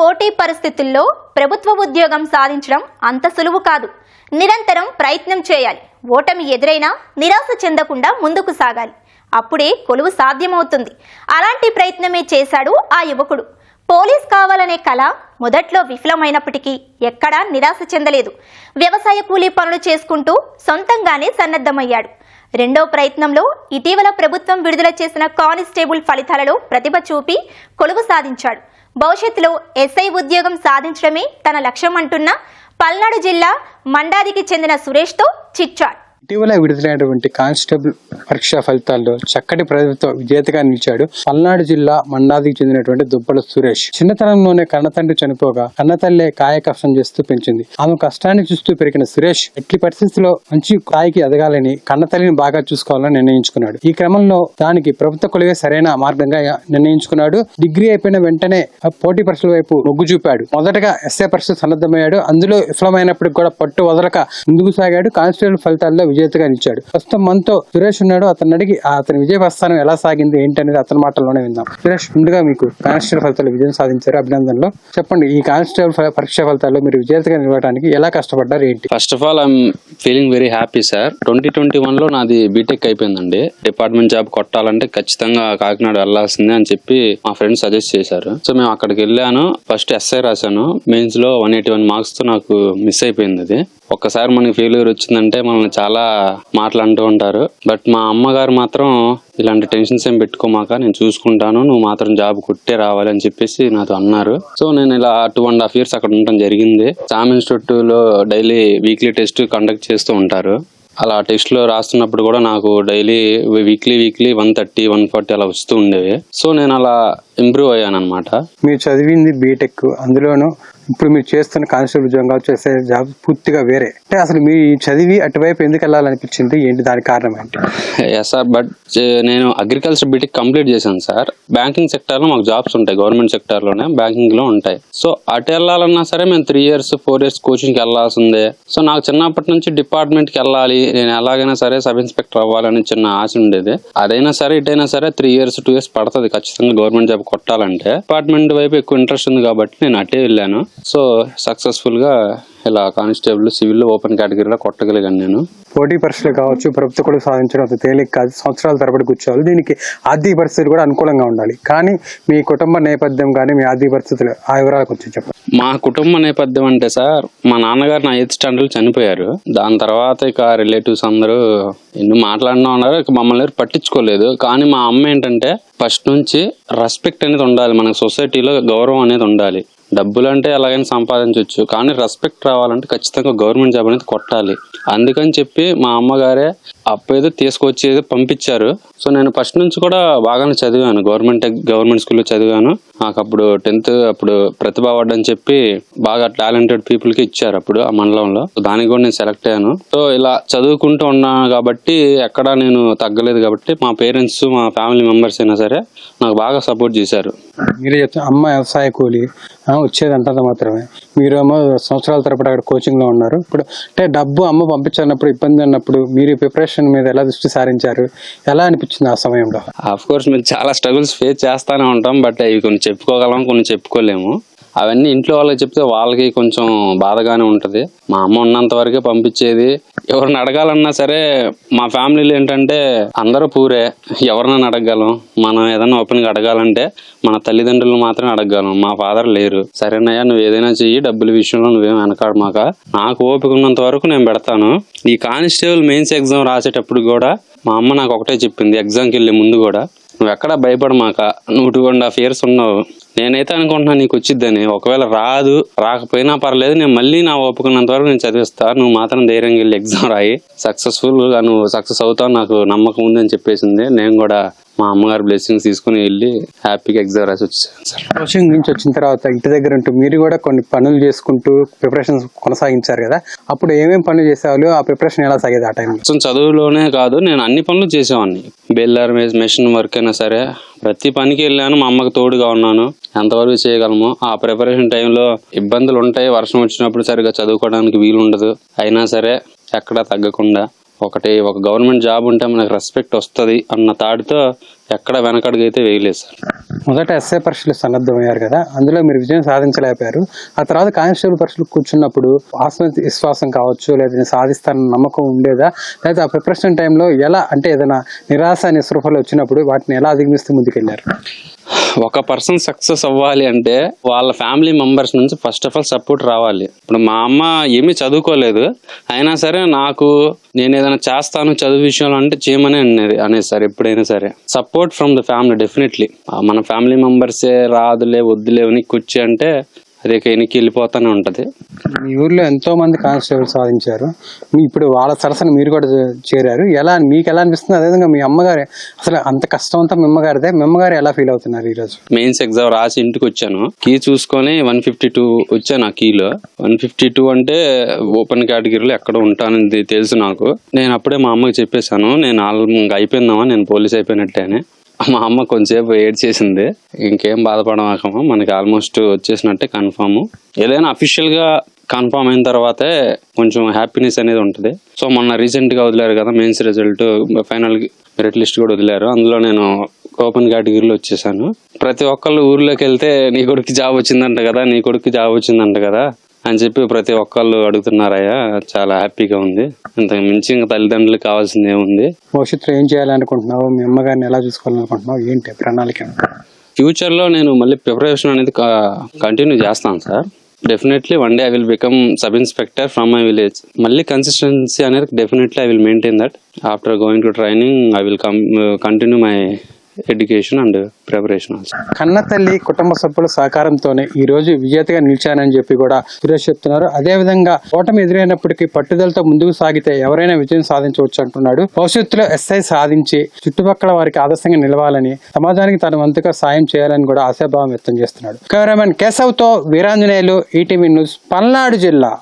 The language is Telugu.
పోటీ పరిస్థితుల్లో ప్రభుత్వ ఉద్యోగం సాధించడం అంత సులువు కాదు. నిరంతరం ప్రయత్నం చేయాలి. ఓటమి ఎదురైనా నిరాశ చెందకుండా ముందుకు సాగాలి. అప్పుడే కొలువు సాధ్యమవుతుంది. అలాంటి ప్రయత్నమే చేశాడు ఆ యువకుడు. పోలీస్ కావాలనే కళ మొదట్లో విఫలమైనప్పటికీ ఎక్కడా నిరాశ చెందలేదు. వ్యవసాయ కూలీ పనులు చేసుకుంటూ సొంతంగానే సన్నద్ధమయ్యాడు. రెండో ప్రయత్నంలో ఇటీవల ప్రభుత్వం విడుదల చేసిన కానిస్టేబుల్ ఫలితాలలో ప్రతిభ చూపి కొలువు సాధించాడు. భవిష్యత్తులో ఎస్ఐ ఉద్యోగం సాధించడమే తన లక్ష్యం అంటున్న పల్నాడు జిల్లా మండాదికి చెందిన సురేష్తో చిట్చాట్ ఇటీవల విడుదలైనటువంటి కానిస్టేబుల్ పరీక్షా ఫలితాల్లో చక్కటి ప్రతిభతో విజేతగా నిలిచాడు పల్నాడు జిల్లా మండాదికి చెందినటువంటి దుబ్బల సురేష్. చిన్నతనంలోనే కన్నతండ్రి చనిపోగా కన్నతల్లే కాయ కష్టం చేస్తూ పెంచింది. ఆమె కష్టాన్ని చూస్తూ పెరిగిన సురేష్ ఎట్టి పరిస్థితుల్లో మంచి కాయకి ఎదగాలని కన్నతల్లిని బాగా చూసుకోవాలని నిర్ణయించుకున్నాడు. ఈ క్రమంలో దానికి ప్రభుత్వ కొలువే సరైన మార్గంగా నిర్ణయించుకున్నాడు. డిగ్రీ అయిపోయిన వెంటనే పోటీ పరీక్షల వైపు మొగ్గు చూపాడు. మొదటగా ఎస్ఏ పరీక్ష సన్నద్ధమయ్యాడు. అందులో విఫలమైనప్పటికి కూడా పట్టు వదలక ముందుకు సాగాడు. కానిస్టేబుల్ ఫలితాల్లో విజేతగా నిలిచాడు. ప్రస్తుతం మనతో సురేష్ ఉన్నాడు. అతను అడిగి అతని విజయ ప్రస్థానం ఎలా సాగింది? ఏంటి అనేది అతని మాటల్లోనే విందాం. సురేష్ ముందుగా మీకు కానిస్టేబుల్ ఫలితాలు విజయం సాధించారు అభినందనలు. చెప్పండి ఈ కానిస్టేబుల్ పరీక్ష ఫలితాల్లో మీరు విజేతగా నిలవడానికి ఎలా కష్టపడ్డారు ఏంటి? First of all I'm feeling very happy sir twenty twenty వన్లో నాది బీటెక్ అయిపోయిందండి. డిపార్ట్మెంట్ జాబ్ కొట్టాలంటే ఖచ్చితంగా కాకినాడ వెళ్ళాల్సిందే అని చెప్పి మా ఫ్రెండ్ సజెస్ట్ చేశారు. సో మేము అక్కడికి వెళ్ళాను. ఫస్ట్ ఎస్ఐ రాశాను. మెయిన్స్లో వన్ ఎయిటీ వన్ మార్క్స్తో నాకు మిస్ అయిపోయింది అది. ఒక్కసారి మనకి ఫెయిల్యూర్ వచ్చిందంటే మనల్ని చాలా మాటలు అంటూ ఉంటారు. బట్ మా అమ్మగారు మాత్రం ఇలాంటి టెన్షన్స్ ఏం పెట్టుకోమాక నేను చూసుకుంటాను నువ్వు మాత్రం జాబ్ కొట్టే రావాలి అని చెప్పేసి నాతో అన్నారు. సో నేను ఇలా టూ అండ్ హాఫ్ ఇయర్స్ అక్కడ ఉండటం జరిగింది. సామ్ ఇన్స్టిట్యూట్లో డైలీ వీక్లీ టెస్ట్ కండక్ట్ చేస్తూ ఉంటారు. అలా టెస్ట్లో రాస్తున్నప్పుడు కూడా నాకు daily weekly weekly one thirty one forty అలా వస్తూ ఉండేవి. సో నేను అలా ఇంప్రూవ్ అయ్యాను అనమాట మీరు చదివింది బీటెక్ అందులోనూ ఇప్పుడు మీరు చేస్తున్న కానిస్టేబుల్ ఉద్యోగం చేసే జాబ్ పూర్తిగా వేరే. అంటే అసలు మీ చదివి అటువైపు ఎందుకు వెళ్ళాలనిపించింది? ఏంటి దానికి కారణం ఏంటి? ఎస్ సార్ బట్ నేను అగ్రికల్చర్ బీటెక్ కంప్లీట్ చేశాను సార్ బ్యాంకింగ్ సెక్టర్లో మాకు జాబ్స్ ఉంటాయి గవర్నమెంట్ సెక్టర్లోనే బ్యాంకింగ్లో ఉంటాయి. సో అటు వెళ్ళాలన్నా సరే మేము త్రీ ఇయర్స్ ఫోర్ ఇయర్స్ కోచింగ్కి వెళ్ళాల్సిందే. సో నాకు చిన్నప్పటి నుంచి డిపార్ట్మెంట్కి వెళ్ళాలి నేను ఎలాగైనా సరే సబ్ ఇన్స్పెక్టర్ అవ్వాలని చిన్న ఆశ ఉండేది. అదైనా సరే ఇటైనా సరే త్రీ ఇయర్స్ టూ ఇయర్స్ పడుతుంది ఖచ్చితంగా గవర్నమెంట్ జాబ్ కొట్టాలంటే అపార్ట్మెంట్ వైపు ఎక్కువ ఇంట్రెస్ట్ ఉంది కాబట్టి నేను అటే వెళ్ళాను. సో సక్సెస్ఫుల్గా ఇలా కానిస్టేబుల్ సివిల్ ఓపెన్ కేటగిరీలో కొట్టగలిగాను నేను. పోటీ పరీక్షలు కావచ్చు ప్రభుత్వ కొలువు సాధించడం అంత తేలిక కాదు. సంవత్సరాల తరబడి కూర్చోవాలి. దీనికి ఆర్థిక పరిస్థితులు కూడా అనుకూలంగా ఉండాలి. కానీ మీ కుటుంబ నేపథ్యం కానీ మీ ఆర్థిక పరిస్థితులు ఆ వివరాలు కొంచెం చెప్పండి. మా కుటుంబ నేపథ్యం అంటే సార్ మా నాన్నగారు నా ఎయిత్ స్టాండర్డ్ చనిపోయారు. దాని తర్వాత ఇక రిలేటివ్స్ అందరూ ఎన్ని మాట్లాడినా ఉన్నారు ఇక మమ్మల్ని పట్టించుకోలేదు. కానీ మా అమ్మ ఏంటంటే ఫస్ట్ నుంచి రెస్పెక్ట్ అనేది ఉండాలి. మనకు సొసైటీలో గౌరవం అనేది ఉండాలి. డబ్బులు అంటే ఎలాగైనా సంపాదించవచ్చు కానీ రెస్పెక్ట్ రావాలంటే ఖచ్చితంగా గవర్నమెంట్ జాబ్ అనేది కొట్టాలి. అందుకని చెప్పి మా అమ్మగారే అప్పు ఏదో తీసుకొచ్చి ఏదో పంపించారు. సో నేను ఫస్ట్ నుంచి కూడా బాగానే చదివాను. గవర్నమెంట్ గవర్నమెంట్ స్కూల్లో చదివాను. నాకు అప్పుడు టెన్త్ అప్పుడు ప్రతిభ అవార్డు అని చెప్పి బాగా టాలెంటెడ్ పీపుల్కి ఇచ్చారు అప్పుడు ఆ మండలంలో. దానికి కూడా నేను సెలెక్ట్ అయ్యాను. సో ఇలా చదువుకుంటూ ఉన్నాను కాబట్టి ఎక్కడా నేను తగ్గలేదు కాబట్టి మా పేరెంట్స్ మా ఫ్యామిలీ మెంబర్స్ అయినా సరే నాకు బాగా సపోర్ట్ చేశారు. మీరే చెప్తే అమ్మ వ్యవసాయ కూలి వచ్చేది అంతంత మాత్రమే. మీరేమో సంవత్సరాల తరబడి అక్కడ కోచింగ్లో ఉన్నారు. ఇప్పుడు అంటే డబ్బు అమ్మ పంపించాలన్నప్పుడు ఇబ్బంది అన్నప్పుడు మీరు ప్రిపరేషన్ మీద ఎలా దృష్టి సారించారు? ఎలా అనిపించింది ఆ సమయంలో? ఆఫ్ కోర్స్ మేము చాలా స్ట్రగుల్స్ ఫేస్ చేస్తానే ఉంటాం బట్ అవి కొన్ని చెప్పుకోగలం కొన్ని చెప్పుకోలేము. అవన్నీ ఇంట్లో వాళ్ళకి చెప్తే వాళ్ళకి కొంచెం బాధగానే ఉంటుంది. మా అమ్మ ఉన్నంత వరకే పంపించేది. ఎవరిని అడగాలన్నా సరే మా ఫ్యామిలీలో ఏంటంటే అందరూ పూరే. ఎవరినైనా అడగగలం. మనం ఏదైనా ఓపెన్గా అడగాలంటే మన తల్లిదండ్రులు మాత్రమే అడగగలం. మా ఫాదర్ లేరు. సరేనయ్యా నువ్వు ఏదైనా చెయ్యి. డబ్బుల విషయంలో నువ్వేం వెనకాడమాక. నాకు ఓపిక ఉన్నంత వరకు నేను పెడతాను. ఈ కానిస్టేబుల్ మెయిన్స్ ఎగ్జామ్ రాసేటప్పుడు కూడా మా అమ్మ నాకు ఒకటే చెప్పింది. ఎగ్జామ్కి వెళ్ళే ముందు కూడా. నువ్వు ఎక్కడ భయపడమాక. నువ్వు టూ అండ్ హాఫ్ ఇయర్స్ ఉన్నావు. నేనైతే అనుకుంటున్నాను నీకు వచ్చిద్దని. ఒకవేళ రాదు రాకపోయినా పర్లేదు నేను మళ్ళీ నా ఒప్పుకున్నంత వరకు నేను చదివిస్తా. నువ్వు మాత్రం ధైర్యంగా వెళ్ళి ఎగ్జామ్ రాయి. సక్సెస్ఫుల్గా నువ్వు సక్సెస్ అవుతావు నాకు నమ్మకం ఉందని చెప్పేసింది. నేను కూడా మా అమ్మగారి బ్లెస్సింగ్స్ తీసుకుని వెళ్ళి హ్యాపీగా ఎగ్జామ్ రాసి వచ్చాను సార్. కోచింగ్ నుంచి వచ్చిన తర్వాత ఇంటి దగ్గర ఉంటూ మీరు కూడా కొన్ని పనులు చేసుకుంటూ ప్రిపరేషన్స్ కొనసాగించారు కదా. అప్పుడు ఏమేమి పనులు చేసేవాళ్ళు? ఆ ప్రిపరేషన్ ఎలా సాగేది ఆ టైంలో మొత్తం చదువులోనే కాదు నేను అన్ని పనులు చేసేవాడిని. బెల్లర్ మెషిన్ వర్క్ అయినా సరే ప్రతి పనికి వెళ్ళాను మా అమ్మకి తోడుగా ఉన్నాను. ఎంతవరకు చేయగలము ఆ ప్రిపరేషన్ టైంలో ఇబ్బందులు ఉంటాయి వర్షం వచ్చినప్పుడు సరిగా చదువుకోవడానికి వీలు ఉండదు అయినా సరే ఎక్కడా తగ్గకుండా ఒకటి ఒక గవర్నమెంట్ జాబ్ ఉంటే మనకు రెస్పెక్ట్ వస్తుంది అన్న తాటితో ఎక్కడ వెనకడుగైతే వేయలేదు సార్. మొదట ఎస్ఐ పరీక్షలు సన్నద్ధమయ్యారు కదా అందులో మీరు విజయం సాధించలేకపోయారు. ఆ తర్వాత కానిస్టేబుల్ పరీక్షలు కూర్చున్నప్పుడు ఆత్మ విశ్వాసం కావచ్చు లేదా నేను సాధిస్తానన్న నమ్మకం ఉండేదా? లేదా ఆ ప్రిపరేషన్ టైంలో ఎలా అంటే ఏదైనా నిరాశ నిస్పృహలు వచ్చినప్పుడు వాటిని ఎలా అధిగమిస్తూ ముందుకెళ్ళారు ఒక పర్సన్ సక్సెస్ అవ్వాలి అంటే వాళ్ళ ఫ్యామిలీ మెంబర్స్ నుంచి ఫస్ట్ ఆఫ్ ఆల్ సపోర్ట్ రావాలి. ఇప్పుడు మా అమ్మ ఏమీ చదువుకోలేదు. అయినా సరే నాకు నేను ఏదైనా చేస్తాను చదువు విషయంలో అంటే చేయమని అనేది అనేది సార్ ఎప్పుడైనా సరే. Support from the family definitely మన ఫ్యామిలీ మెంబర్సే రాదులే వద్దులేవని కూర్చి అంటే అది వెనక్కి వెళ్ళిపోతానే ఉంటది. మీ ఊర్లో ఎంతో మంది కానిస్టేబుల్ సాధించారు. మీ ఇప్పుడు వాళ్ళ సరసన మీరు కూడా చేరారు. ఎలా మీకు ఎలా అనిపిస్తుంది? అదేవిధంగా మీ అమ్మగారు అసలు అంత కష్టం అంతా మీ అమ్మగారిదే. మీ అమ్మగారు ఎలా ఫీల్ అవుతున్నారు ఈరోజు మెయిన్స్ ఎగ్జామ్ రాసి ఇంటికి వచ్చాను. కీ చూసుకొని వన్ ఫిఫ్టీ టూ వచ్చాను ఆ కీలో. వన్ ఫిఫ్టీ టూ అంటే ఓపెన్ కేటగిరీలో ఎక్కడ ఉంటానని తెలుసు నాకు. నేను అప్పుడే మా అమ్మకి చెప్పేశాను. నేను ఆల్మోస్ట్ అయిపోయిందామా? నేను పోలీస్ అయిపోయినట్టే అని మా అమ్మ కొంచెంసేపు ఏడ్ చేసింది. ఇంకేం బాధపడమాకమా. మనకి ఆల్మోస్ట్ వచ్చేసినట్టే కన్ఫామ్ ఏదైనా అఫీషియల్గా కన్ఫామ్ అయిన తర్వాతే కొంచెం హ్యాపీనెస్ అనేది ఉంటుంది. సో మొన్న రీసెంట్గా వదిలేరు కదా mains result final merit list కూడా వదిలేరు. అందులో నేను ఓపెన్ కేటగిరీలో వచ్చేసాను. ప్రతి ఒక్కళ్ళు ఊర్లోకి వెళ్తే నీ కొడుకు జాబ్ వచ్చిందంట కదా నీ కొడుకు జాబ్ వచ్చిందంట కదా అని చెప్పి ప్రతి ఒక్కళ్ళు అడుగుతున్నారయ్యా. చాలా హ్యాపీగా ఉంది. ఇంతకు మించి ఇంకా తల్లిదండ్రులకు కావాల్సింది ఏముంది? భవిష్యత్తులో ఏం చేయాలనుకుంటున్నావు? మీ అమ్మగారిని ఎలా చూసుకోవాలనుకుంటున్నావు? ఏంటి ప్రణాళిక ఫ్యూచర్లో నేను మళ్ళీ ప్రిపరేషన్ అనేది కంటిన్యూ చేస్తాను sir. Definitely one day I will become sub inspector from my village. మళ్ళీ కన్సిస్టెన్సీ అనేది definitely I will maintain that. After going to training I will come continue my education and preparation కన్న తల్లి కుటుంబ సభ్యుల సహకారంతోనే ఈ రోజు విజేతగా నిలిచానని చెప్పి కూడా సురేష్ చెప్తున్నారు. అదే విధంగా ఓటమి ఎదురైనప్పటికీ పట్టుదలతో ముందుకు సాగితే ఎవరైనా విజయం సాధించవచ్చు అంటున్నాడు. భవిష్యత్తులో ఎస్ఐ సాధించి చుట్టుపక్కల వారికి ఆదర్శంగా నిలవాలని సమాజానికి తన వంతుగా సాయం చేయాలని కూడా ఆశాభావం వ్యక్తం చేస్తున్నాడు. కెమెరామెన్ కేశవ్తో వీరాంజనేయులు ఈటీవీ న్యూస్ పల్నాడు జిల్లా.